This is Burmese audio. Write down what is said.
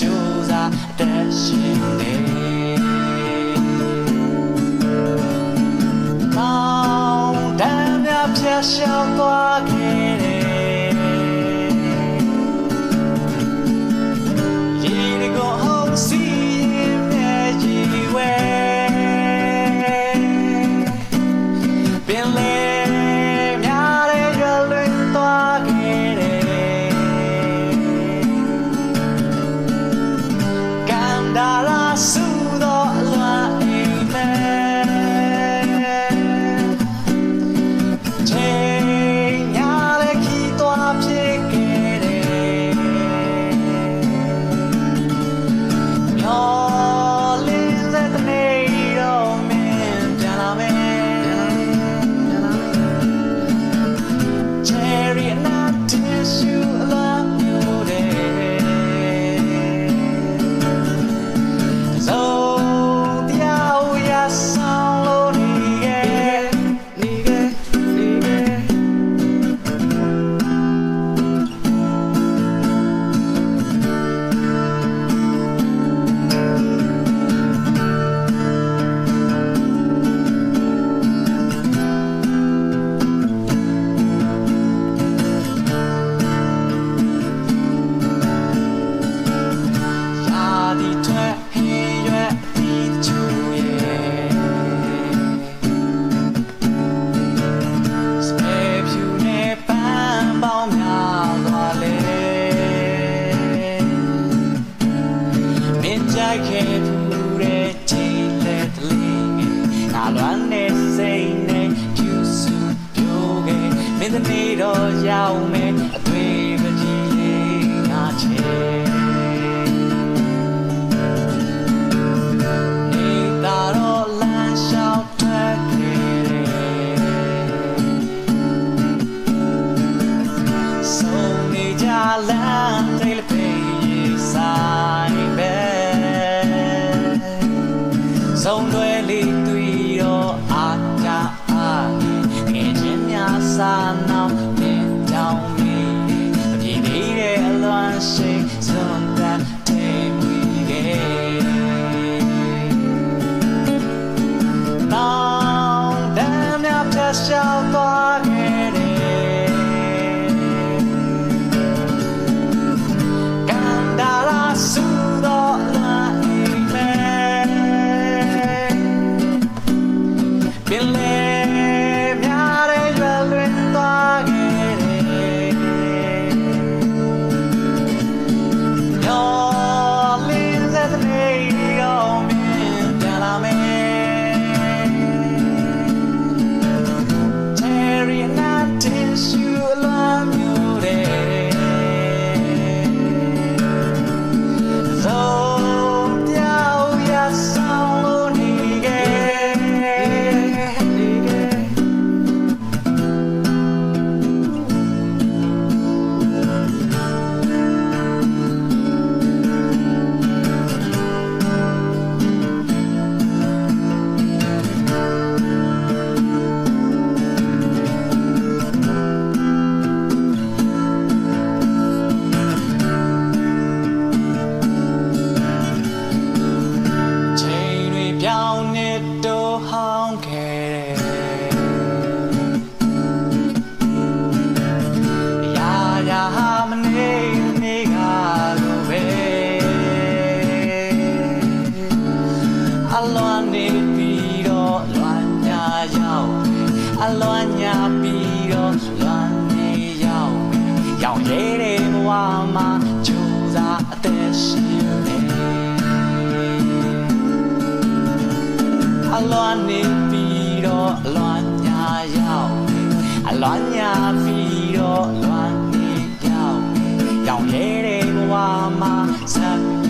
ကြိုးစားတတ်ရှင်တယ်မောင်တမ်းများဖြာရှောင်းသွားခဲ့ လိုက်ခဲ့ဘူးတဲ့ထိလက်တလေးငယ်ငါလွမ်းနေစိတ်နဲ့ကျူဆူပြိုခဲ့မင်းသမီးတော့ရောက်မယ်အသွေးပကြီးလေးငါချေ so been there ညာပြီးတော့လွမ်းနေရောက်ရောင်ရဲတဲ့ဘဝမှာကြိုးစားအသက်ရှင်နေအလွမ်းနေပြီးတော့အလွမ်းညာရောက်အလွမ်းညာပြီးတော့လွမ်းနေရောက်ရောင်ရဲတဲ့ဘဝမှာဆက်